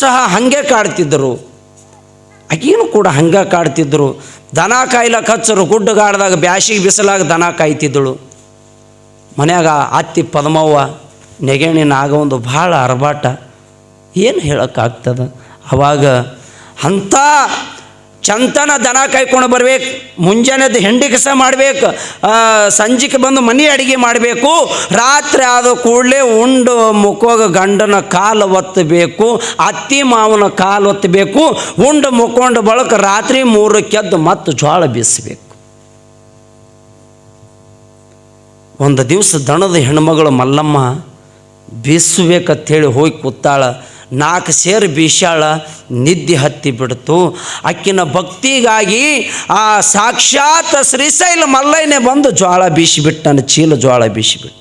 ಸಹ ಹಾಗೆ ಕಾಡ್ತಿದ್ದರು. ಆಕೀನು ಕೂಡ ಹಂಗೆ ಕಾಡ್ತಿದ್ದರು. ದನ ಕಾಯ್ಲಕ್ಕೆ ಹಚ್ಚರು, ಗುಡ್ಡಗಾಡ್ದಾಗ ಬ್ಯಾಸಿಗೆ ಬಿಸಿಲಾಗ ದನ ಕಾಯ್ತಿದ್ದಳು. ಮನ್ಯಾಗ ಅತ್ತಿ ಪದ್ಮವ್ವ, ನೆಗೆಣಿ ನಾಗ ಒಂದು ಭಾಳ ಅರಬಾಟ ಏನು ಹೇಳೋಕ್ಕಾಗ್ತದ? ಅವಾಗ ಅಂಥ ಚಂತನ ದನ ಕಾಯ್ಕೊಂಡು ಬರ್ಬೇಕು, ಮುಂಜಾನೆದ್ದು ಹೆಂಡಿ ಕಸ ಮಾಡ್ಬೇಕು ಸಂಜೆಗೆ ಬಂದು ಮನೆ ಅಡಿಗೆ ಮಾಡಬೇಕು, ರಾತ್ರಿ ಆದ ಕೂಡಲೇ ಉಂಡು ಮುಖೋಗ ಗಂಡನ ಕಾಲು ಒತ್ತಬೇಕು, ಅತ್ತಿ ಮಾವನ ಕಾಲು ಒತ್ತಬೇಕು, ಉಂಡು ಮುಕ್ಕೊಂಡು ಬಳಕ ರಾತ್ರಿ ಮೂರು ಕೆದ್ದು ಮತ್ತು ಜೋಳ ಬೀಸಬೇಕು. ಒಂದು ದಿವಸ ದಣದ ಹೆಣ್ಮಗಳು ಮಲ್ಲಮ್ಮ ಬೀಸಬೇಕಂಥೇಳಿ ಹೋಗಿ ಕೂತಾಳ. ನಾಲ್ಕು ಸೇರು ಬೀಶಾಳ ನಿದ್ದೆ ಹತ್ತಿ ಬಿಡ್ತು. ಅಕ್ಕಿನ ಭಕ್ತಿಗಾಗಿ ಆ ಸಾಕ್ಷಾತ್ ಶ್ರೀಶೈಲ ಮಲ್ಲೈನೆ ಬಂದು ಜ್ವಾಳ ಬೀಸಿಬಿಟ್ಟನ, ಚೀಲ ಜ್ವಾಳ ಬೀಸಿಬಿಟ್ಟ.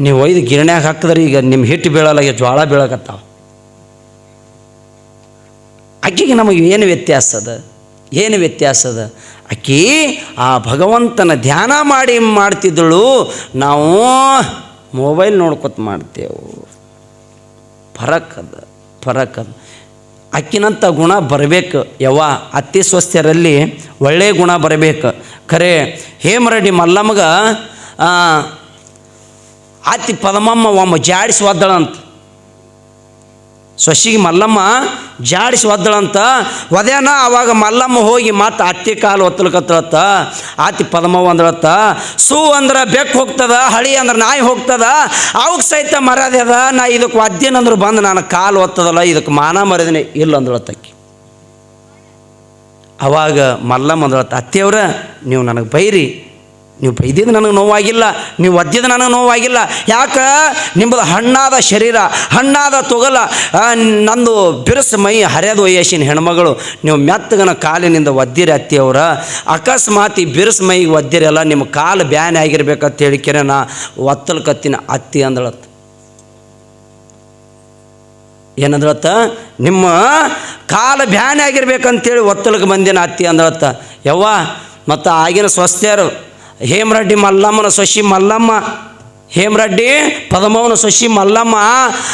ನೀವು ಒಯ್ದು ಗಿರಣ್ಯಾಗ ಹಾಕಿದ್ರೆ ಈಗ ನಿಮ್ಮ ಹಿಟ್ಟು ಬೀಳಲ್ಲ, ಈಗ ಜ್ವಾಳ ಬೀಳಕತ್ತಾವ. ಅಕ್ಕಿಗೆ ನಮಗೆ ಏನು ವ್ಯತ್ಯಾಸ ಅದ? ಏನು ವ್ಯತ್ಯಾಸ ಅದ? ಅಕ್ಕಿ ಆ ಭಗವಂತನ ಧ್ಯಾನ ಮಾಡಿ ಮಾಡ್ತಿದ್ದಳು. ನಾವು ಮೊಬೈಲ್ ನೋಡ್ಕೊತ ಮಾಡ್ತೇವೆ. ಫರಕ್ ಅದ ಫರಕ್ ಅದ ಅಕ್ಕಿನಂಥ ಗುಣ ಬರಬೇಕು ಯವ್ವ. ಅತಿ ಸ್ವಸ್ಥರಲ್ಲಿ ಒಳ್ಳೆಯ ಗುಣ ಬರಬೇಕು. ಖರೆ ಹೇಮರಡಿ ಮಲ್ಲಮ್ಮಗ ಆತಿ ಪದಮಮ್ಮ ಒಮ್ಮ ಜಾಡಿಸಿ ಸೊಸಿಗೆ ಮಲ್ಲಮ್ಮ ಜಾಡಿಸಿ ಒದ್ದಳಂತ. ಒದೇನ ಅವಾಗ ಮಲ್ಲಮ್ಮ ಹೋಗಿ ಮತ್ತೆ ಅತ್ತಿ ಕಾಲು ಒತ್ತಲಕತ್ತಳತ್ತ. ಆತಿ ಪದ್ಮವ್ವ ಅಂದ್ರತ್ತ ಸೂ ಅಂದ್ರೆ ಬೆಕ್ಕು ಹೋಗ್ತದ, ಹಳಿ ಅಂದ್ರೆ ನಾಯಿ ಹೋಗ್ತದ ಅವಕ್ಕೆ ಸಹಿತ ಮರ್ಯಾದೆ ಅದ, ನಾ ಇದಕ್ಕೆ ಒದ್ದೇನಂದ್ರೆ ಬಂದು ನಾನು ಕಾಲು ಒತ್ತದಲ್ಲ ಇದಕ್ಕೆ ಮಾನ ಮರ್ಯಾದನೆ ಇಲ್ಲ ಅಂದಳತ್ತಕ್ಕಿ ಅವಾಗ ಮಲ್ಲಮ್ಮ ಅಂದಳತ್ತ, ಅತ್ತಿಯವ್ರ, ನೀವು ನನಗೆ ಬೈರಿ ನೀವು ಬೈದಿದ್ದು ನನಗೆ ನೋವಾಗಿಲ್ಲ, ನೀವು ಒದ್ದಿದ್ದು ನನಗೆ ನೋವಾಗಿಲ್ಲ. ಯಾಕೆ? ನಿಮ್ಮದು ಹಣ್ಣಾದ ಶರೀರ, ಹಣ್ಣಾದ ತೊಗಲ ನಂದು ಬಿರುಸು ಮೈ ಹರಿಯೋದು ವಯಸ್ಸಿನ ಹೆಣ್ಮಗಳು. ನೀವು ಮೆತ್ತಗನ ಕಾಲಿನಿಂದ ಒದ್ದಿರಿ ಅತ್ತಿಯವ್ರ. ಅಕಸ್ಮಾತ್ ಈ ಬಿರುಸು ಮೈಗೆ ಒದ್ದಿರಲ್ಲ ನಿಮ್ಮ ಕಾಲು ಬ್ಯಾನೆ ಆಗಿರ್ಬೇಕಂತ ಹೇಳಿಕೆರೆ ನಾ ಒತ್ತಲ್ಕತ್ತಿನ ಅತ್ತಿ ಅಂದಳತ್ತ. ಏನಂದ್ರತ್ತ ನಿಮ್ಮ ಕಾಲ ಬ್ಯಾನೆ ಆಗಿರ್ಬೇಕಂತೇಳಿ ಒತ್ತಲಕ್ಕೆ ಬಂದಿನ ಅತ್ತಿ ಅಂದಳತ್ತ. ಯವ್ವ, ಮತ್ತು ಆಗಿನ ಸ್ವಸ್ಥರು ಹೇಮರೆಡ್ಡಿ ಮಲ್ಲಮ್ಮನ ಸೊಸಿ ಮಲ್ಲಮ್ಮ, ಹೇಮರೆಡ್ಡಿ ಪದಮವನ ಸೊಸಿ ಮಲ್ಲಮ್ಮ,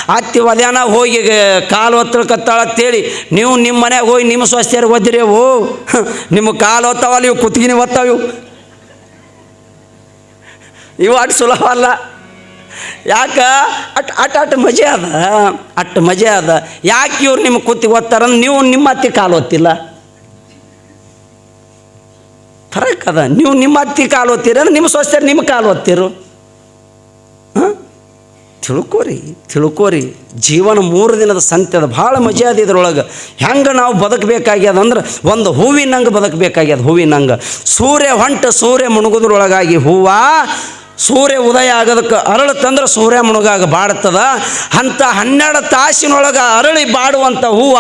ಅತ್ತಿ ಒದ್ಯಾನ ಹೋಗಿ ಕಾಲು ಅಂತ ಅಂತೇಳಿ, ನೀವು ನಿಮ್ಮ ಮನೆಗೆ ಹೋಗಿ ನಿಮ್ಮ ಸ್ವಸ್ಥರು ಓದಿರೇವು ನಿಮ್ಮ ಕಾಲು ಒತ್ತಾವಲ್ಲ, ಇವು ಕುತ್ತಿಗಿನಿ ಒತ್ತಾವ. ಇವು ಅಟ್ ಸುಲಭ ಅಲ್ಲ. ಯಾಕೆ? ಅಟ್ ಅಟ್ ಅಟ್ ಮಜೆ ಅದ. ಅಟ್ ಮಜೆ ಅದ. ಯಾಕೆ ಇವ್ರು ನಿಮ್ಮ ಕುತ್ತಿ ಓದ್ತಾರಂದ್ರೆ ನೀವು ನಿಮ್ಮ ಅತ್ತಿ ಕಾಲು ಒತ್ತಿಲ್ಲ. ಫರಕ್ ಅದ ನೀವು ನಿಮ್ಮ ಅತ್ತಿ ಕಾಲು ಓದ್ತೀರ ನಿಮ್ಮ ಸ್ವಸ್ಥರು ನಿಮ್ಮ ಕಾಲು ಒತ್ತೀರು. ಹಾಂ? ತಿಳ್ಕೋರಿ ತಿಳ್ಕೋರಿ. ಜೀವನ ಮೂರು ದಿನದ ಸಂತ್ಯದ ಭಾಳ ಮಜೆ ಅದ ಇದ್ರೊಳಗೆ. ಹೆಂಗೆ ನಾವು ಬದುಕಬೇಕಾಗ್ಯದ ಅಂದ್ರೆ ಒಂದು ಹೂವಿನಂಗೆ ಬದುಕಬೇಕಾಗ್ಯದ ಹೂವಿನಂಗೆ. ಸೂರ್ಯ ಹೊಂಟ ಸೂರ್ಯ ಮುಣುಗುದ್ರೊಳಗಾಗಿ ಹೂವ ಸೂರ್ಯ ಉದಯ ಆಗೋದಕ್ಕೆ ಅರಳುತ್ತಂದ್ರೆ ಸೂರ್ಯ ಮುಣಗಾಗ ಬಾಡ್ತದ. ಅಂಥ ಹನ್ನೆರಡು ತಾಸಿನೊಳಗೆ ಅರಳಿ ಬಾಡುವಂಥ ಹೂವು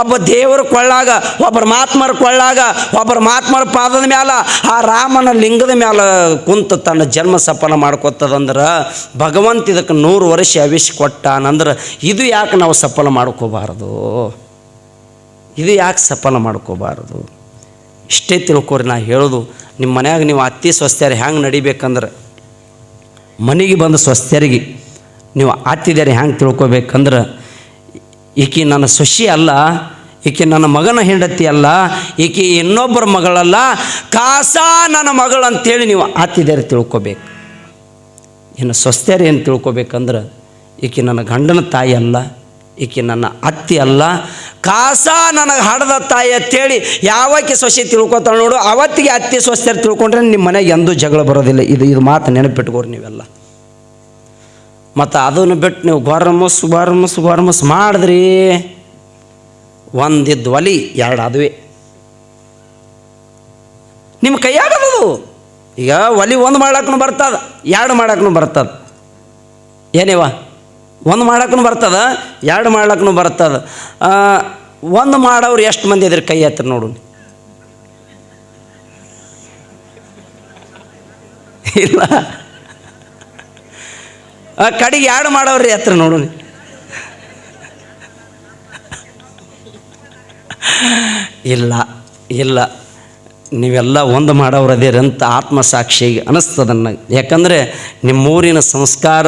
ಒಬ್ಬ ದೇವರ ಕೊಳ್ಳಾಗ ಒಬ್ಬರ ಮಾತ್ಮರ ಕೊಳ್ಳಾಗ ಒಬ್ಬರ ಮಾತ್ಮರ ಪಾದದ ಮ್ಯಾಲ, ಆ ರಾಮನ ಲಿಂಗದ ಮ್ಯಾಲ ಕುಂತು ತನ್ನ ಜನ್ಮ ಸಫಲ ಮಾಡ್ಕೊತದಂದ್ರೆ ಭಗವಂತ ಇದಕ್ಕೆ ನೂರು ವರ್ಷ ಅವಿಷ್ ಕೊಟ್ಟಾನಂದ್ರೆ ಇದು ಯಾಕೆ ನಾವು ಸಫಲ ಮಾಡ್ಕೋಬಾರದು? ಇದು ಯಾಕೆ ಸಫಲ ಮಾಡ್ಕೋಬಾರದು? ಇಷ್ಟೇ ತಿಳ್ಕೊರಿ ನಾ ಹೇಳೋದು. ನಿಮ್ಮ ಮನ್ಯಾಗ ನೀವು ಅತ್ತಿ ಸ್ವಸ್ಥ್ಯರ ಹೆಂಗೆ ನಡಿಬೇಕಂದ್ರೆ ಮನೆಗೆ ಬಂದ ಸ್ವಸ್ಥರಿಗೆ, ನೀವು ಆತಿದ್ದಾರೆ ಹೆಂಗೆ ತಿಳ್ಕೊಬೇಕಂದ್ರೆ, ಈಕೆ ನನ್ನ ಸೊಸಿ ಅಲ್ಲ, ಈಕೆ ನನ್ನ ಮಗನ ಹೆಂಡತಿ ಅಲ್ಲ, ಈಕೆ ಇನ್ನೊಬ್ಬರ ಮಗಳಲ್ಲ, ಕಾಸ ನನ್ನ ಮಗಳು ಅಂತೇಳಿ ನೀವು ಆತಿದ್ದಾರೆ ತಿಳ್ಕೊಬೇಕು. ಇನ್ನು ಸ್ವಸ್ಥರಿ ಏನು ತಿಳ್ಕೊಬೇಕಂದ್ರೆ, ಈಕೆ ನನ್ನ ಗಂಡನ ತಾಯಿ ಅಲ್ಲ ಈಕೆ ನನ್ನ ಅತ್ತಿ ಅಲ್ಲ. ಕಾಸ ನನಗೆ ಹಡದ ತಾಯಿ ಅಂತೇಳಿ ಯಾವಕ್ಕೆ ಸೊಸೆ ತಿಳ್ಕೊತಾಳೆ ನೋಡು, ಅವತ್ತಿಗೆ ಅತ್ತಿ ಸೊಸೆ ತಿಳ್ಕೊಂಡ್ರೆ ನಿಮ್ಮ ಮನೆಗೆ ಎಂದೂ ಜಗಳ ಬರೋದಿಲ್ಲ. ಇದು ಇದು ಮಾತು ನೆನಪಿಟ್ಕೋರಿ ನೀವೆಲ್ಲ. ಮತ್ತು ಅದನ್ನು ಬಿಟ್ಟು ನೀವು ಗೊರಮಸ್ ಗೊರಮಸ್ ಗೊರಮಸ್ ಮಾಡಿದ್ರಿ. ಒಂದಿದ್ದು ಒಲಿ, ಎರಡು ಅದುವೆ. ನಿಮ್ಮ ಕೈಯಾಗದದು ಈಗ ಒಲಿ ಒಂದು ಮಾಡಕ್ಕೂ ಬರ್ತದ, ಎರಡು ಮಾಡಕ್ಕೂ ಬರ್ತದ. ಏನೇವ? ಒಂದು ಮಾಡೋಕ್ಕೂ ಬರ್ತದ, ಎರಡು ಮಾಡ್ಲಕ್ಕೂ ಬರ್ತದ. ಒಂದು ಮಾಡೋರು ಎಷ್ಟು ಮಂದಿ ಇದ್ರ ಕೈ ಹತ್ರ ನೋಡು ಇಲ್ಲ. ಕಡೆಗೆ ಎರಡು ಮಾಡೋರಿ ಹತ್ರ ನೋಡು ಇಲ್ಲ ಇಲ್ಲ. ನೀವೆಲ್ಲ ಒಂದು ಅಂತ ಆತ್ಮಸಾಕ್ಷಿ ಅನಿಸ್ತದ ನನಗೆ ಯಾಕಂದರೆ ನಿಮ್ಮೂರಿನ ಸಂಸ್ಕಾರ,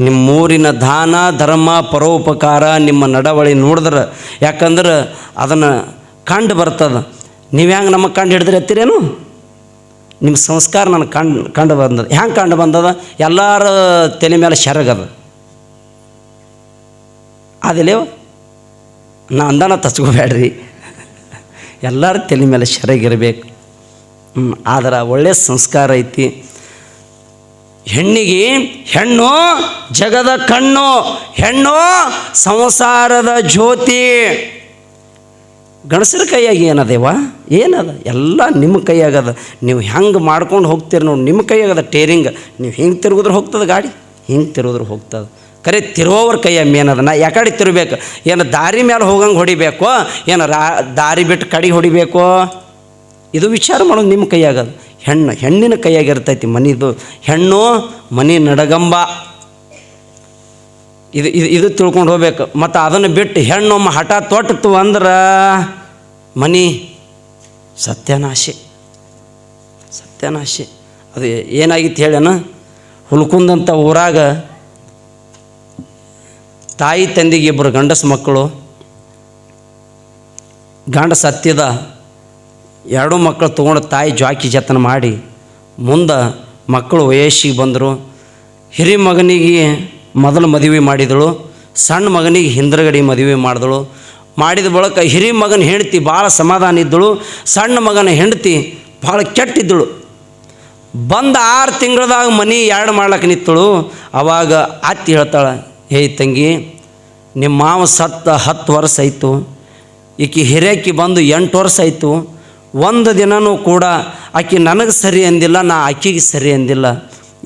ನಿಮ್ಮೂರಿನ ದಾನ, ಧರ್ಮ, ಪರೋಪಕಾರ ನಿಮ್ಮ ನಡವಳಿ ನೋಡಿದ್ರೆ, ಯಾಕಂದ್ರೆ ಅದನ್ನು ಕಂಡು ಬರ್ತದೆ. ನೀವು ಹೆಂಗೆ ನಮಗೆ ಕಂಡು ಹಿಡಿದ್ರೆ ಎತ್ತಿರೇನು ನಿಮ್ಮ ಸಂಸ್ಕಾರ ನನಗೆ ಕಂಡು ಕಂಡು ಬಂದದ. ಹೆಂಗೆ ಕಂಡು ಬಂದದ? ಎಲ್ಲರ ತಲೆ ಮೇಲೆ ಶರಗದ. ಅದಿಲ್ಲೇವ? ನಾ ಅಂದಾನ ತಚ್ಕೋಬೇಡ್ರಿ ಎಲ್ಲರ ತಲೆ ಮೇಲೆ ಶರಗಿರಬೇಕು ಆದ್ರೆ ಒಳ್ಳೆಯ ಸಂಸ್ಕಾರ ಐತಿ. ಹೆಣ್ಣಿಗೆ ಹೆಣ್ಣು, ಜಗದ ಕಣ್ಣು, ಹೆಣ್ಣು, ಸಂಸಾರದ ಜ್ಯೋತಿ. ಗಣಸರ ಕೈಯಾಗ ಏನದೇವ? ಏನದ? ಎಲ್ಲ ನಿಮ್ಮ ಕೈಯಾಗದ ನೀವು ಹೆಂಗೆ ಮಾಡ್ಕೊಂಡು ಹೋಗ್ತೀರಿ ನೋಡಿ, ನಿಮ್ಮ ಕೈಯಾಗದ ಟೇರಿಂಗ್. ನೀವು ಹಿಂಗೆ ತಿರುಗಿದ್ರೆ ಹೋಗ್ತದೆ ಗಾಡಿ? ಹಿಂಗೆ ತಿರುಗಿದ್ರೆ ಹೋಗ್ತದೆ. ಕರೆ ತಿರುವವ್ರ ಕೈಯ ಮೇನದ ನಾ ಯಾಕಡೆ ತಿರುಬೇಕು? ಏನು ದಾರಿ ಮೇಲೆ ಹೋಗಂಗೆ ಹೊಡಿಬೇಕೋ? ಏನು ರಾ ದಾರಿ ಬಿಟ್ಟು ಕಡೆಗೆ ಹೊಡಿಬೇಕೋ? ಇದು ವಿಚಾರ ಮಾಡೋದು ನಿಮ್ಮ ಕೈಯಾಗದ. ಹೆಣ್ಣು, ಹೆಣ್ಣಿನ ಕೈಯಾಗಿರ್ತೈತಿ ಮನಿದು ಹೆಣ್ಣು ಮನೆ ನಡಗಂಬ. ಇದು ಇದು ಇದು ತಿಳ್ಕೊಂಡು ಹೋಗ್ಬೇಕು. ಮತ್ತು ಅದನ್ನು ಬಿಟ್ಟು ಹೆಣ್ಣೊಮ್ಮ ಹಠ ತೊಟ್ಟಿತು ಅಂದ್ರೆ ಮನಿ ಸತ್ಯನಾಶೆ. ಸತ್ಯನಾಶೆ. ಅದು ಏನಾಗಿತ್ತು ಹೇಳೇನು ಹುಲ್ಕುಂದಂಥ ಊರಾಗ ತಾಯಿ ತಂದಿಗೆ ಇಬ್ಬರು ಗಂಡಸ ಮಕ್ಕಳು. ಗಂಡ ಸತ್ಯದ ಎರಡೂ ಮಕ್ಕಳು ತೊಗೊಂಡು ತಾಯಿ ಜಾಕಿ ಜತನ ಮಾಡಿ ಮುಂದೆ ಮಕ್ಕಳು ವಯಸ್ಸಿಗೆ ಬಂದರು. ಹಿರಿ ಮಗನಿಗೆ ಮೊದಲು ಮದುವೆ ಮಾಡಿದಳು. ಸಣ್ಣ ಮಗನಿಗೆ ಹಿಂದ್ರಗಡಿ ಮದುವೆ ಮಾಡಿದಳು. ಮಾಡಿದ ಬಳಿಕ ಹಿರಿ ಮಗನ ಹೆಂಡತಿ ಭಾಳ ಸಮಾಧಾನ ಇದ್ದಳು. ಸಣ್ಣ ಮಗನ ಹೆಂಡತಿ ಭಾಳ ಕೆಟ್ಟಿದ್ದಳು. ಬಂದ ಆರು ತಿಂಗಳದಾಗ ಮನೆ ಎರಡು ಮಾಡ್ಲಕ್ಕೆ ನಿಂತಳು. ಅವಾಗ ಅತ್ತಿ ಹೇಳ್ತಾಳೆ ಏಯ್ ತಂಗಿ, ನಿಮ್ಮ ಮಾವ ಸತ್ತ ಹತ್ತು ವರ್ಷ ಆಯಿತು. ಈಕೆ ಹಿರೇಕಿ ಬಂದು ಎಂಟು ವರ್ಷ ಆಯಿತು. ಒಂದು ದಿನವೂ ಕೂಡ ಆಕೆ ನನಗೆ ಸರಿ ಅಂದಿಲ್ಲ, ನಾ ಆಕೆಗೆ ಸರಿ ಅಂದಿಲ್ಲ.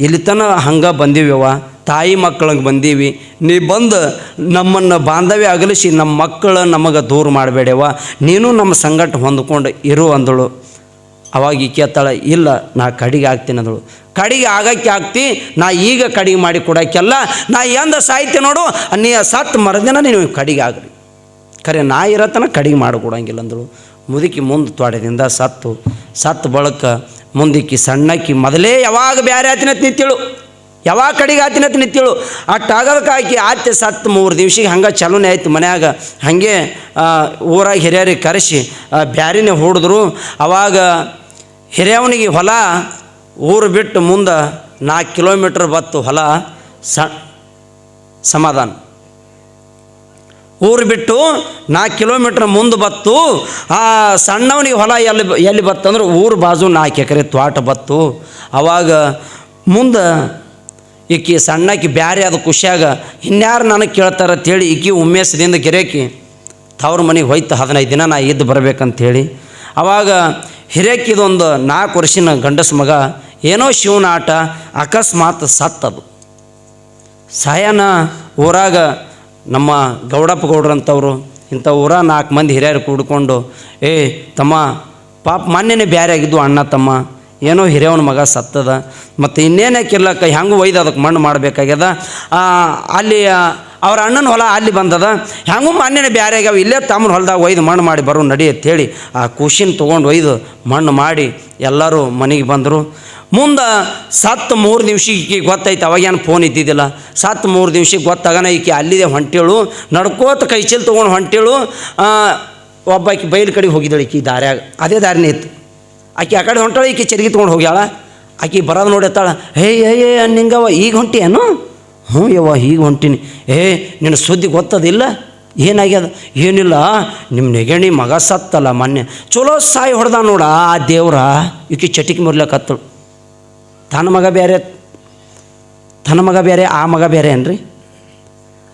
ಇಲ್ಲಿ ತನಕ ಹಂಗೆ ಬಂದೀವ್ಯವ ತಾಯಿ ಮಕ್ಕಳಂಗೆ ಬಂದೀವಿ. ನೀ ಬಂದು ನಮ್ಮನ್ನು ಬಾಂಧವ್ಯ ಅಗಲಿಸಿ ನಮ್ಮ ಮಕ್ಕಳು ನಮಗೆ ದೂರ ಮಾಡಬೇಡವ ನೀನು ನಮ್ಮ ಸಂಗಟ ಹೊಂದ್ಕೊಂಡು ಇರು ಅಂದಳು. ಅವಾಗ ಈ ಕೇಳ್ತಾಳೆ ಇಲ್ಲ, ನಾ ಕಡಿಗೆ ಆಗ್ತೀನಿ ಅಂದಳು. ಕಡಿಗೆ ಆಗಕ್ಕೆ ಆಗ್ತಿ, ನಾ ಈಗ ಕಡಿಗೆ ಮಾಡಿ ಕೊಡೋಕ್ಕೆಲ್ಲ, ನಾ ಎಂದ ಸಾಹಿತ್ಯ ನೋಡು, ನೀ ಸತ್ತು ಮರದಿನ ನೀವು ಕಡಿಗೆ ಆಗ್ರಿ. ಖರೆ, ನಾ ಇರತನ ಕಡಿಗೆ ಮಾಡಿಕೊಡಂಗಿಲ್ಲ ಅಂದಳು. ಮುದುಕಿ ಮುಂದೆ ತೊಡೆದಿಂದ ಸತ್ತು ಸತ್ತು ಬಳಕ ಮುಂದಿಕ್ಕಿ ಸಣ್ಣಕ್ಕಿ ಮೊದಲೇ ಯಾವಾಗ ಬೇರೆ ಆತಿನತ್ ನಿಂತಿಳು? ಯಾವಾಗ ಕಡೆಗೆ ಆತಿನತ್ ನಿಂತಿಳು? ಅಟ್ಟು ಆಕಿ ಆತ್ಯ ಸತ್ತು ಮೂರು ದಿವ್ಸಿಗೆ ಹಂಗೆ ಚಲೋನೆ ಆಯ್ತು ಮನ್ಯಾಗ. ಹಾಗೆ ಊರಾಗ ಹಿರಿಯರಿಗೆ ಕರೆಸಿ ಬ್ಯಾರಿನೇ ಹೊಡೆದ್ರು. ಅವಾಗ ಹಿರಿಯವನಿಗೆ ಹೊಲ ಊರು ಬಿಟ್ಟು ಮುಂದೆ ನಾಲ್ಕು ಕಿಲೋಮೀಟ್ರ್ ಬತ್ತು ಹೊಲ ಸಮಾಧಾನ. ಊರು ಬಿಟ್ಟು ನಾಲ್ಕು ಕಿಲೋಮೀಟ್ರ್ ಮುಂದೆ ಬತ್ತು, ಆ ಸಣ್ಣವನಿಗೆ ಹೊಲ ಎಲ್ಲಿ ಎಲ್ಲಿ ಬತ್ತಂದ್ರೆ ಊರು ಬಾಜು ನಾಲ್ಕು ಎಕರೆ ತ್ವಾಟ ಬತ್ತು. ಅವಾಗ ಮುಂದೆ ಈಕಿ ಸಣ್ಣಕ್ಕೆ ಬ್ಯಾರೆ ಅದು ಖುಷಿಯಾಗ, ಇನ್ಯಾರು ನನಗೆ ಕೇಳ್ತಾರ? ಅಂತೇಳಿ ಈಕಿ ಉಮ್ಮೇಸದಿಂದ ಗಿರೇಕಿ ತವ್ರ ಮನೆಗೆ ಹೋಯ್ತು ಹದಿನೈದು ದಿನ ನಾ ಇದ್ದು ಬರ್ಬೇಕಂತೇಳಿ. ಅವಾಗ ಹಿರೇಕಿದೊಂದು ನಾಲ್ಕು ವರ್ಷಿನ ಗಂಡಸ ಮಗ, ಏನೋ ಶಿವನ ಆಟ, ಅಕಸ್ಮಾತ್ ಸತ್ತದು. ಸಾಯನ ಊರಾಗ ನಮ್ಮ ಗೌಡಪ್ಪ ಗೌಡ್ರಂಥವ್ರು, ಇಂಥ ಊರ ನಾಲ್ಕು ಮಂದಿ ಹಿರಿಯರು ಕೂಡ್ಕೊಂಡು, ಏ, ತಮ್ಮ, ಪಾಪ ಮೊನ್ನೆನೇ ಬ್ಯಾರೆ ಆಗಿದ್ದು ಅಣ್ಣ, ತಮ್ಮ, ಏನೋ ಹಿರಿಯವನ ಮಗ ಸತ್ತದ, ಮತ್ತು ಇನ್ನೇನೇ ಕಿರ್ಲಕ್ಕ ಹೆಂಗೆ ಒಯ್ದು ಅದಕ್ಕೆ ಮಣ್ಣು ಮಾಡಬೇಕಾಗ್ಯದ ಅಲ್ಲಿ ಅವ್ರ ಅಣ್ಣನ ಹೊಲ ಅಲ್ಲಿ ಬಂದದ, ಹೆಂಗೂ ಮೊನ್ನೆನೇ ಬ್ಯಾರೆ ಆಗ್ಯಾವ, ಇಲ್ಲೇ ತಮ್ಮನ ಹೊಲದಾಗ ಒಯ್ದು ಮಣ್ಣು ಮಾಡಿ ಬರೋ ನಡಿ, ಅಂತೇಳಿ ಆ ಖುಷಿನ ತೊಗೊಂಡು ಒಯ್ದು ಮಣ್ಣು ಮಾಡಿ ಎಲ್ಲರೂ ಮನೆಗೆ ಬಂದರು. ಮುಂದೆ ಸತ್ತು ಮೂರು ದಿವಸ ಈಕೆ ಗೊತ್ತೈತೆ ಅವಾಗೇನು ಫೋನ್ ಇದ್ದಿದ್ದಿಲ್ಲ. ಸತ್ತು ಮೂರು ದಿವ್ಸಕ್ಕೆ ಗೊತ್ತಾಗನ ಈಕೆ ಅಲ್ಲಿದೆ ಹೊಂಟೇಳು, ನಡ್ಕೋತ ಕೈ ಚೀಲ ತೊಗೊಂಡು ಹೊಂಟೇಳು ಒಬ್ಬ ಆಕೆ ಬೈಲು ಕಡೆ ಹೋಗಿದ್ದಳು ಈಕೆ ದಾರ್ಯಾಗ. ಅದೇ ದಾರಿನೇ ಇತ್ತು. ಆಕೆ ಆ ಕಡೆ ಹೊಂಟಾಳೆ, ಈಕೆ ಚರಿಗೆ ತೊಗೊಂಡು ಹೋಗ್ಯಾಳ. ಆಕೆ ಬರೋದು ನೋಡಿರ್ತಾಳ ಹೇ ಏ ಏ ನಿಂಗವ ಈಗ ಹೊಂಟಿಯೇನು ಹ್ಞೂ ಯವ್ವ, ಈಗ ಹೊಂಟೀನಿ. ಏ, ನಿನ್ನ ಸುದ್ದಿ ಗೊತ್ತದಿಲ್ಲ? ಏನಾಗ್ಯದ? ಏನಿಲ್ಲ ನಿಮ್ಮ ನೆಗಣಿ ಮಗ ಸತ್ತಲ್ಲ ಮೊನ್ನೆ. ಚಲೋ ಸಾಯಿ ಹೊಡೆದ ನೋಡ ಆ ದೇವ್ರ. ಈಕೆ ಚಟಿಕೆ ಮುರ್ಲಕತ್ತಳು. ತನ್ನ ಮಗ ಬೇರೆ, ತನ್ನ ಮಗ ಬೇರೆ, ಆ ಮಗ ಬೇರೆ ಏನ್ರಿ?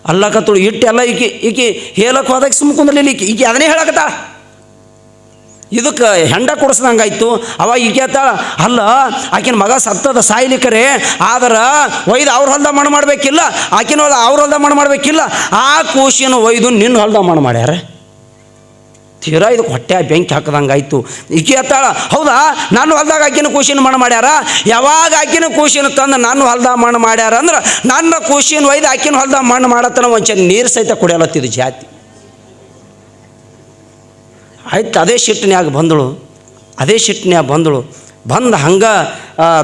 ಅಲ್ಲಕತ್ತಳು ಇಟ್ಟೆಲ್ಲ ಈಕಿ ಈಕಿ ಹೇಳಕ್ಕೆ ಹೋದಾಗ ಸುಮ್ಮ ಕುಂದ್ರಲಿಲ್ಲ ಈಕಿ. ಈಕೆ ಅದನ್ನೇ ಹೇಳಕತ್ತ? ಇದಕ್ಕೆ ಹೆಂಡ ಕೊಡಿಸ್ದಂಗಾಯ್ತು. ಅವಾಗ ಈಕೆ ಆತಾಳ ಅಲ್ಲ, ಆಕಿನ ಮಗ ಸತ್ತದ ಸಾಯ್ಲಿಕ್ಕರೆ ಆದ್ರೆ ಒಯ್ದು ಅವ್ರ ಹೊಲ್ದ ಮಣ್ಣು ಮಾಡಬೇಕಿಲ್ಲ ಆಕಿನ ಹೊಲ ಅವ್ರ ಹೊಲ್ದ ಮಣ್ಣು ಮಾಡಬೇಕಿಲ್ಲ, ಆ ಕೂಸಿನ ಒಯ್ದು ನಿನ್ನ ಹೊಲ್ದ ಮಣ್ಣು ಮಾಡ್ಯಾರ. ತೀರಾ ಇದಕ್ಕೆ ಹೊಟ್ಟೆ ಬೆಂಕಿ ಆಯಿತು ಈಕೆ ಎತ್ತಾಳ ಹೌದಾ? ನಾನು ಹೊಲ್ದಾಗ ಆಕಿನ ಕೂಶಿನ ಮಣ್ಣು ಮಾಡ್ಯಾರ? ಯಾವಾಗ ಆಕಿನ ಕೂಶಿನ ತಂದು ನಾನು ಹೊಲ್ದಾಗ ಮಣ್ಣು ಮಾಡ್ಯಾರ? ಅಂದ್ರೆ, ನನ್ನ ಕೂಸಿನ ಒಯ್ದು ಆಕಿನ ಹೊಲ್ದಾಗ ಮಣ್ಣು ಮಾಡತ್ತನ, ಒಂಚೂರು ನೀರು ಸಹಿತ ಕುಡಿಯಲತ್ತಿದ್ದು ಜಾತಿ. ಆಯ್ತು, ಅದೇ ಶಿಟ್ಟಿನ್ಯಾಗ ಬಂದಳು. ಅದೇ ಶಿಟ್ನ್ಯಾಗ ಬಂದಳು. ಬಂದು ಹಂಗೆ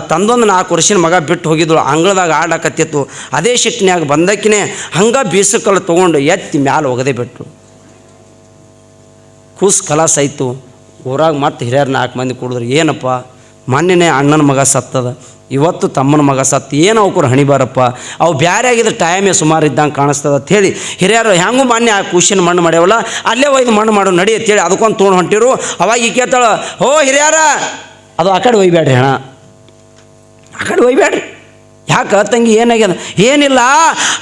ತಂದೊಂದು ನಾಲ್ಕು ವರ್ಷದ ಮಗ ಬಿಟ್ಟು ಹೋಗಿದ್ದಳು ಅಂಗಳದಾಗ ಆಡಕತ್ತಿತ್ತು. ಅದೇ ಶಿಟ್ನ್ಯಾಗ ಬಂದಕ್ಕಿನೇ ಹಂಗೆ ಬೀಸಕಲ್ಲು ತೊಗೊಂಡು ಎತ್ತಿ ಮ್ಯಾಲೆ ಒಗದೆ ಬಿಟ್ಟು ಕೂಸ್ ಕಲಾಸ ಆಯಿತು ಊರಾಗ ಮತ್ತೆ ಹಿರಿಯರು ನಾಲ್ಕು ಮಂದಿ ಕುಡಿದ್ರು, ಏನಪ್ಪ? ಮೊನ್ನೆನೇ ಅಣ್ಣನ ಮಗ ಸತ್ತದ. ಇವತ್ತು ತಮ್ಮನ ಮಗ ಸತ್ತು ಏನು ಅವ್ಕರು ಹಣಿಬಾರಪ್ಪ? ಅವು ಬ್ಯಾರೆ ಆಗಿದ್ದ ಟೈಮೇ ಸುಮಾರು ಇದ್ದಂಗೆ ಕಾಣಿಸ್ತದ ಹೇಳಿ ಹಿರಿಯರು, ಹೆಂಗೂ ಮಾನ್ಯ ಆ ಖುಷಿನ ಮಣ್ಣು ಮಾಡ್ಯಾವಲ್ಲ? ಅಲ್ಲೇ ಒಯ್ದು ಮಣ್ಣು ಮಾಡು, ನಡಿ ಅಂತೇಳಿ ಅದಕ್ಕೊಂದು ತೊಗೊಂಡು ಹೊಂಟಿರು. ಅವಾಗ ಈ ಕೇಳ್ತಾಳ, ಹೋ ಹಿರಿಯರ, ಅದು ಆ ಕಡೆ ಒಯ್ಬೇಡ್ರಿ ಹಣ ಆ ಕಡೆ ಒಯ್ಬೇಡ್ರಿ ಯಾಕೆ ತಂಗಿ ಏನಾಗ್ಯದ? ಏನಿಲ್ಲ,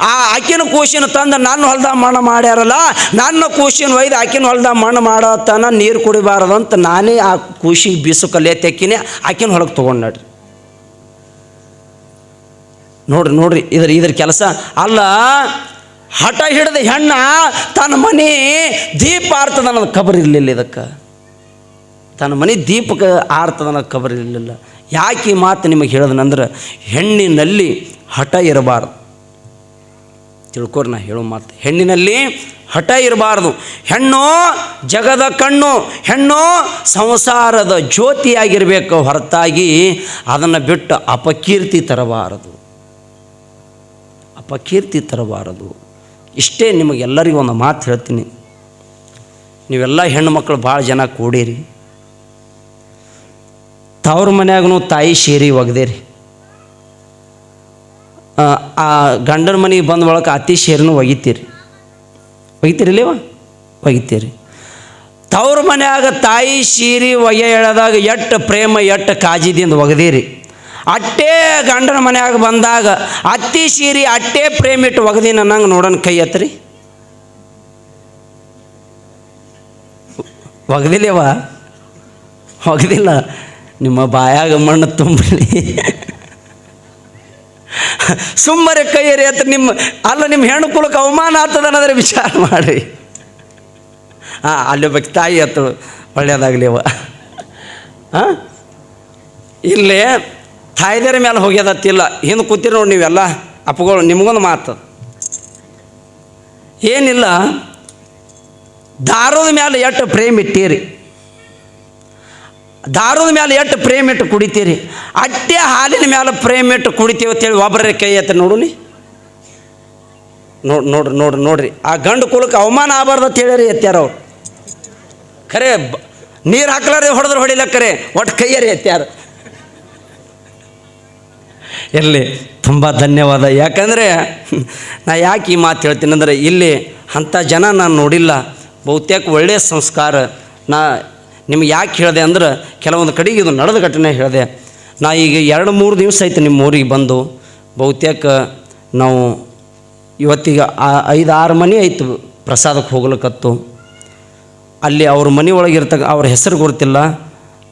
ಆ ಆಕಿನ ಕೂಸಿನ ತಂದು ನನ್ನ ಹೊಲ್ದಾಗ ಮಣ್ಣು ಮಾಡ್ಯಾರಲ್ಲ, ನನ್ನ ಕೂಸಿನ ಒಯ್ದು ಆಕಿನ ಹೊಲ್ದಾಗ ಮಣ್ಣು ಮಾಡತನ ನೀರು ಕುಡಿಬಾರದು ಅಂತ ನಾನೇ ಆ ಕೂಸಿಗೆ ಬೀಸು ಕಲೆ ತೆಕ್ಕಿನೇ, ಆಕಿನ ಹೊಲಕ್ಕೆ ತೊಗೊಂಡು ನಡ್ರಿ ನೋಡ್ರಿ ನೋಡ್ರಿ, ಇದ್ರ ಇದ್ರ ಕೆಲಸ. ಅಲ್ಲ, ಹಠ ಹಿಡಿದ ಹೆಣ್ಣ ತನ್ನ ಮನೆ ದೀಪ ಆರ್ತದ ಅನ್ನೋದು ಖಬರ್ ಇರಲಿಲ್ಲ ಇದಕ್ಕೆ. ತನ್ನ ಮನೆ ದೀಪಕ್ಕೆ ಆರ್ತದ ಅನ್ನೋದು ಖಬರ್ ಇರಲಿಲ್ಲ. ಯಾಕೆ ಈ ಮಾತು ನಿಮಗೆ ಹೇಳಿದನಂದ್ರೆ ಹೆಣ್ಣಿನಲ್ಲಿ ಹಠ ಇರಬಾರ್ದು. ತಿಳ್ಕೊರಿ ನಾ ಹೇಳೋ ಮಾತು. ಹೆಣ್ಣಿನಲ್ಲಿ ಹಠ ಇರಬಾರ್ದು. ಹೆಣ್ಣು ಜಗದ ಕಣ್ಣು, ಹೆಣ್ಣು ಸಂಸಾರದ ಜ್ಯೋತಿಯಾಗಿರಬೇಕು ಹೊರತಾಗಿ ಅದನ್ನು ಬಿಟ್ಟು ಅಪಕೀರ್ತಿ ತರಬಾರದು. ಅಪಕೀರ್ತಿ ತರಬಾರದು. ಇಷ್ಟೇ ನಿಮಗೆಲ್ಲರಿಗೂ ಒಂದು ಮಾತು ಹೇಳ್ತೀನಿ. ನೀವೆಲ್ಲ ಹೆಣ್ಣು ಮಕ್ಕಳು ಭಾಳ ಜನ ಕೂಡಿರಿ. ತವ್ರ ಮನ್ಯಾಗೂ ತಾಯಿ ಸೇರಿ ಒಗ್ದೇರಿ ಆ, ಗಂಡನ ಮನೆಗೆ ಬಂದ ಒಳಗೆ ಅತಿ ಸೇರಿನೂ ಒಗಿತೀರಿ. ಒಗಿತೀರಿಲ್ಲವ? ಒಗಿತೀರಿ. ತವ್ರ ಮನ್ಯಾಗ ತಾಯಿ ಶೀರಿ ಒಗೆ ಎಳೆದಾಗ ಎಟ್ಟು ಪ್ರೇಮ ಎಟ್ಟು ಕಾಜಿದಿಂದ ಒಗದೀರಿ. ಅಟ್ಟೇ ಗಂಡನ ಮನೆಯಾಗ ಬಂದಾಗ ಅತ್ತಿ ಶೀರಿ ಅಟ್ಟೇ ಪ್ರೇಮ ಇಟ್ಟು ಒಗದಿ ನಂಗೆ ನೋಡೋಣ ಕೈ ಎತ್ತರಿ ಒಗದಿಲ್ಲವ? ಒಗದಿಲ್ಲ. ನಿಮ್ಮ ಬಾಯಾಗ ಮಣ್ಣು ತುಂಬಲಿ. ಸುಮ್ಮನೆ ಕೈಯರಿ ಅಂತ ನಿಮ್ಮ, ಅಲ್ಲ ನಿಮ್ಮ ಹೆಣ್ಣು ಕುಲಕ್ಕೆ ಅವಮಾನ ಆಗ್ತದ ಅನ್ನೋದ್ರೆ ವಿಚಾರ ಮಾಡಿ ಹಾಂ ಅಲ್ಲಿ ಒಬ್ಬ ತಾಯಿ ಹತ್ತಳು ಒಳ್ಳೆಯದಾಗಲಿ ಅವ. ಹಾಂ ಇಲ್ಲಿ ತಾಯ್ದರ ಮೇಲೆ ಹೋಗ್ಯದತ್ತಿಲ್ಲ. ಹಿಂದೆ ಕೂತಿರಿ ನೋಡಿ ನೀವೆಲ್ಲ, ಅಪ್ಪಗಳು, ನಿಮಗೊಂದು ಮಾತು. ಏನಿಲ್ಲ, ದಾರದ ಮೇಲೆ ಎಷ್ಟು ಪ್ರೇಮ್ ಇಟ್ಟೀರಿ ದಾರದ ಮೇಲೆ ಎಷ್ಟು ಪ್ರೇಮ್ ಇಟ್ಟು ಕುಡಿತೀರಿ? ಅಟ್ಟೆ ಹಾಲಿನ ಮೇಲೆ ಪ್ರೇಮ್ ಇಟ್ಟು ಕುಡಿತೀವಿ ಅಂತೇಳಿ ಒಬ್ಬರೇ ಕೈ ಎತ್ತ ನೋಡುನಿ. ನೋಡಿ ನೋಡ್ರಿ ನೋಡ್ರಿ ನೋಡ್ರಿ. ಆ ಗಂಡು ಕುಲಕ್ಕೆ ಅವಮಾನ ಆಗಬಾರ್ದು ಅಂತ ಹೇಳಿರಿ ಎತ್ಯಾರ ಅವ್ರು. ಖರೆ ನೀರು ಹಾಕ್ಲಾರೆ ಹೊಡೆದ್ರೆ ಹೊಡಿಲ ಖರೆ? ಒಟ್ಟು ಕೈಯರಿ ಎತ್ತ್ಯಾರ. ಇರಲಿ ತುಂಬ ಧನ್ಯವಾದ. ಯಾಕಂದರೆ, ನಾ ಯಾಕೆ ಈ ಮಾತು ಹೇಳ್ತೀನಿ ಅಂದರೆ ಇಲ್ಲಿ ಅಂಥ ಜನ ನಾನು ನೋಡಿಲ್ಲ. ಬಹುತೇಕ ಒಳ್ಳೆಯ ಸಂಸ್ಕಾರ ನಾ ನಿಮ್ಗೆ ಯಾಕೆ ಹೇಳಿದೆ ಅಂದ್ರೆ ಕೆಲವೊಂದು ಕಡೆಗೆ ಇದು ನಡೆದ ಘಟನೆ ಹೇಳಿದೆ. ನಾ ಈಗ ಎರಡು ಮೂರು ದಿವಸ ಆಯ್ತು ನಿಮ್ಮ ಊರಿಗೆ ಬಂದು, ಬಹುತೇಕ ನಾವು ಇವತ್ತಿಗೆ ಐದು ಆರು ಮನೆ ಆಯಿತು ಪ್ರಸಾದಕ್ಕೆ ಹೋಗ್ಲಿಕ್ಕತ್ತು ಅಲ್ಲಿ ಅವ್ರ ಮನೆ ಒಳಗೆ ಇರ್ತಕ್ಕ ಅವ್ರ ಹೆಸರು ಗೊತ್ತಿಲ್ಲ.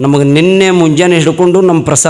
ನಮಗೆ ನಿನ್ನೆ ಮುಂಜಾನೆ ಹಿಡ್ಕೊಂಡು ನಮ್ಮ ಪ್ರಸಾದ